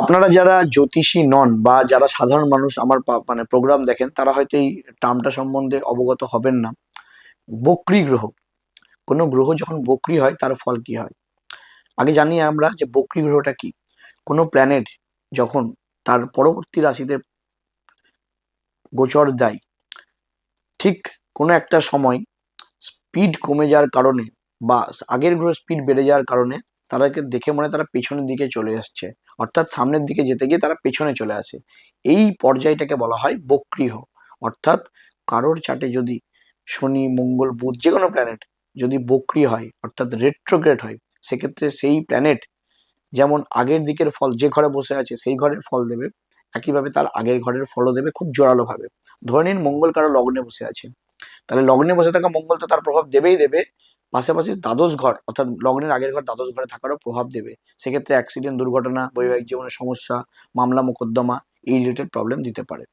আপনারা যারা জ্যোতিষী নন বা যারা সাধারণ মানুষ আমার মানে প্রোগ্রাম দেখেন, তারা হয়তো এই টার্মটা সম্বন্ধে অবগত হবেন না। বক্রি গ্রহ। কোনো গ্রহ যখন বক্রী হয়, তার ফল কি হয়? আগে জানি আমরা যে বক্রি গ্রহটা কি। কোনো প্ল্যানেট যখন তার পরবর্তী রাশিতে গোচর দেয়, ঠিক কোনো একটা সময় স্পিড কমে যাওয়ার কারণে বা আগের গ্রহ স্পিড বেড়ে যাওয়ার কারণে তাদেরকে দেখে মনে তারা পেছনের দিকে চলে আসছে। অর্থাৎ সামনের দিকে যেতে গিয়ে তারা পেছনে চলে আসে। এই পর্যায়টাকে বলা হয় বক্রীহ অর্থাৎ কারোর চাটে যদি শনি, মঙ্গল, বুধ যে কোনো প্ল্যানেট যদি বক্রি হয়, অর্থাৎ রেট্রোগ্রেড হয়, সেক্ষেত্রে সেই প্ল্যানেট যেমন আগের দিকের ফল যে ঘরে বসে আছে, সেই ঘরের ফল দেবে। একইভাবে তার আগের ঘরের ফলও দেবে খুব জোরালোভাবে। ধরে নিন মঙ্গল কারও লগ্নে বসে আছে। তাহলে লগ্নে বসে থাকা মঙ্গল তো তার প্রভাব দেবেই দেবে। পাশাপাশি দ্বাদশ ঘর, অর্থাৎ লগ্নের আগের ঘর দ্বাদশ ঘরে থাকারও প্রভাব দেবে। সেক্ষেত্রে অ্যাক্সিডেন্ট দুর্ঘটনা, বৈবাহিক জীবনের সমস্যা, মামলা, মোকদ্দমা এই রিলেটেড প্রবলেম দিতে পারে।